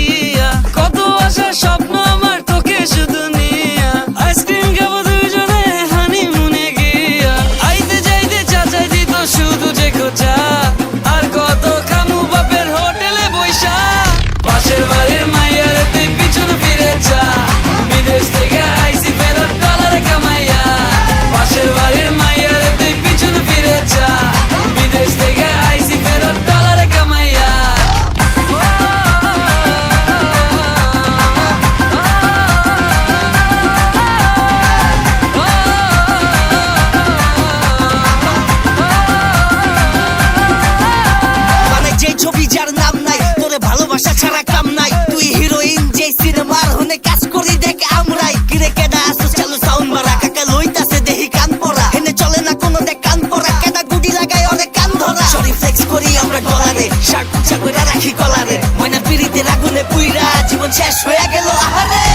see পাখি কলারে? ময়না পিড়িতে আগুনে পুইরা জীবন শেষ হয়ে গেল আহারে।